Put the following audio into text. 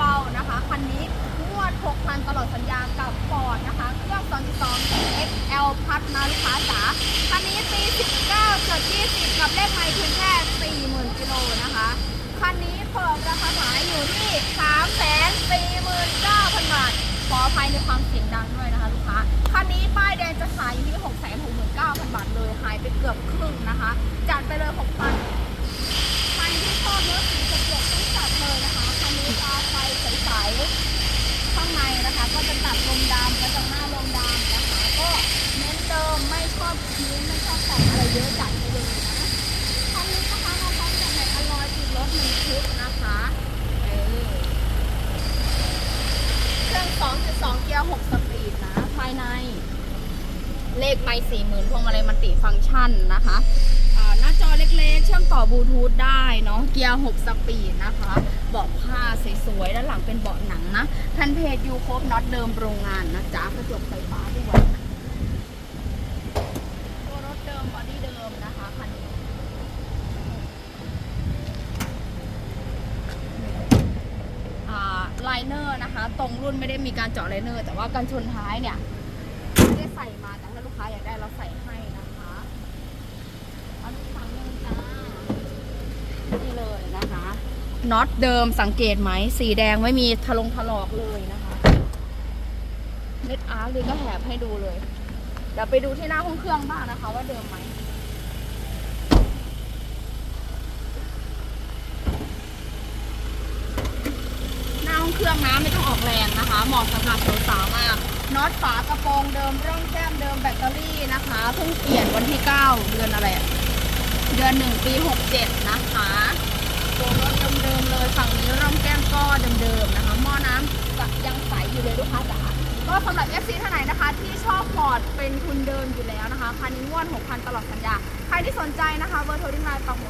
เบานะคะ คันนี้งวด 6,000 ตลอดสัญญากับฟอร์ดนะคะ เครื่อง 2.2 XL พัดนาลูกค้าจ๋า คันนี้ปี 19จด20 กับเลขไมล์เพียงแค่ 40,000 กิโลนะคะ คันนี้เปิดราคาขายอยู่ที่ 349,000 บาท ขออภัยในความเสียงดังด้วยนะคะลูกค้า คันนี้ป้ายแดงจะขายอยู่ที่ 669,000 บาทเลย หายไปเกือบครึ่งนะคะ จัดไปเลย 6,000 เลขไมสี่หมื่นพวงมาลัยมันติฟังก์ชันนะคะหน้าจอเล็กๆ เชื่อมต่อบลูทูธได้เนาะเกียร์ 6 สปีดนะคะเบาะผ้าสวยๆ ด้านหลังเป็นเบาะหนังนะแผ่นเพจยูครบน็อตเดิมโรงงานนะจ๊ะกระจกไฟฟ้าด้วยตัวรถเดิมบอดี้เดิมนะคะคันนี้ไลเนอร์นะคะ ตรงรุ่นไม่ได้มีการเจาะไลเนอร์ แต่ว่ากันชนท้ายเนี่ย ใส่มาแต่ถ้าลูกค้าอยากได้เราใส่ให้นะคะเอาลูกค้าเงินจ้านี่เลยนะคะน็อตเดิมสังเกตไหมสีแดงไม่มีทะลงถลอกเลยนะคะเม็ดอาร์คเลยก็แถบให้ดูเลยเดี๋ยวไปดูที่หน้าห้องเครื่องบ้างนะคะ ว่าเดิมไหมหน้าห้องเครื่องนะไม่ต้องออกแรงนะคะเหมาะสำหรับสาวๆมาก น็อตฝากระโปรงเดิมร่องแก้มเดิมแบตเตอรี่นะคะเพิ่งเปลี่ยนวันที่ 9 เดือนอะไรอะเดือน 1 ปี 67 นะคะตัวรถเดิมๆเลยฝั่งนี้ร่องแก้มก็เดิมๆนะคะหม้อน้ำก็ยังใสอยู่เลยลูกค้าจ๋าก็สำหรับ FC ท่านไหนนะคะ ที่ชอบพอร์ดเป็นทุนเดิมอยู่แล้วนะคะคันนี้งวด6,000 ตลอดสัญญา ใครที่สนใจนะคะเบอร์โทรที่ไลน์ปักหมุด